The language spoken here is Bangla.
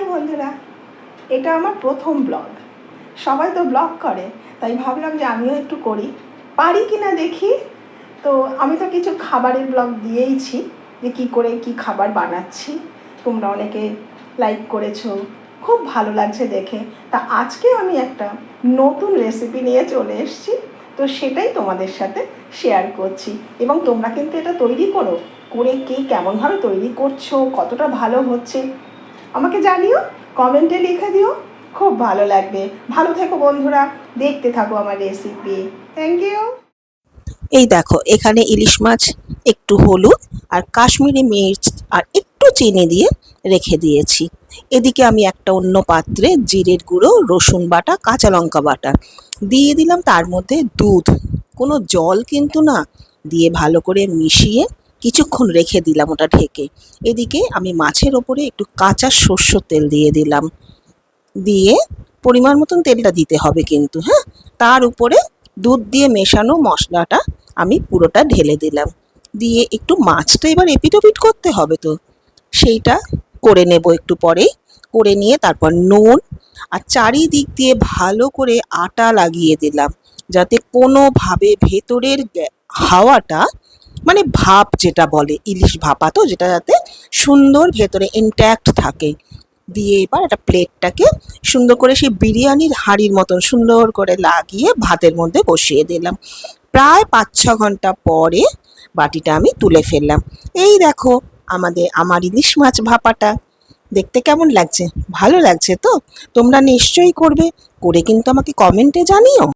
হাই বন্ধুরা, এটা আমার প্রথম ব্লগ। সবাই তো ব্লগ করে, তাই ভাবলাম যে আমিও একটু করি। পারি কি না দেখি? তো আমি তো কিছু খাবারের ব্লগ দিয়েইছি, যে কী করে কি খাবার বানাচ্ছি। তোমরা অনেকে লাইক করেছ, খুব ভালো লাগছে দেখে। তা আজকে আমি একটা নতুন রেসিপি নিয়ে চলে এসেছি, তো সেটাই তোমাদের সাথে শেয়ার করছি। এবং তোমরা কিন্তু এটা তৈরি করো, করে কে কেমনভাবে তৈরি করছ, কতটা ভালো হচ্ছে আমাকে জানিও কমেন্টে লিখে দিও। খুব ভালো লাগবে। ভালো থেকো বন্ধুরা, দেখতে থাকো আমার রেসিপি থ্যাংক ইউ এই দেখো, এখানে ইলিশ মাছ, একটু হলুদ আর কাশ্মীরি মির্চ আর একটু চিনি দিয়ে রেখে দিয়েছি। এদিকে আমি একটা অন্য পাত্রে জিরের গুঁড়ো, রসুন বাটা, কাঁচা লঙ্কা বাটা। দিয়ে দিলাম তার মধ্যে দুধ। কোনো জল কিন্তু না। দিয়ে ভালো করে মিশিয়ে কিছুক্ষণ রেখে দিলাম ওটা ঢেকে। এদিকে আমি মাছের ওপরে একটু কাঁচা সর্ষ তেল দিয়ে দিলাম। দিয়ে পরিমাণ মতন তেলটা দিতে হবে কিন্তু হ্যাঁ? তার উপরে দুধ দিয়ে মেশানো মশলাটা আমি পুরোটা ঢেলে দিলাম। দিয়ে একটু মাছটা এবার এপিটোপিট করতে হবে তো। সেইটা করে নেব একটু পরেই। করে নিয়ে তারপর নুন আর চারিদিক দিয়ে ভালো করে আটা লাগিয়ে দিলাম। যাতে কোনোভাবে ভেতরের হাওয়াটা মানে ভাপ যেটা বলে, ইলিশ ভাপা তো, যেটা যাতে সুন্দর ভেতরে ইনট্যাক্ট থাকে। দিয়ে এবার একটা প্লেটটাকে সুন্দর করে সেই বিরিয়ানির হাঁড়ির মতন সুন্দর করে লাগিয়ে ভাতের মধ্যে বসিয়ে দিলাম। প্রায় পাঁচ ছ ঘণ্টা পরে বাটিটা আমি তুলে ফেললাম। এই দেখো আমাদের, আমার ইলিশ মাছ ভাপাটা। দেখতে কেমন লাগছে? ভালো লাগছে তো? তোমরা নিশ্চয়ই করবে। করে কিন্তু আমাকে কমেন্টে জানিও।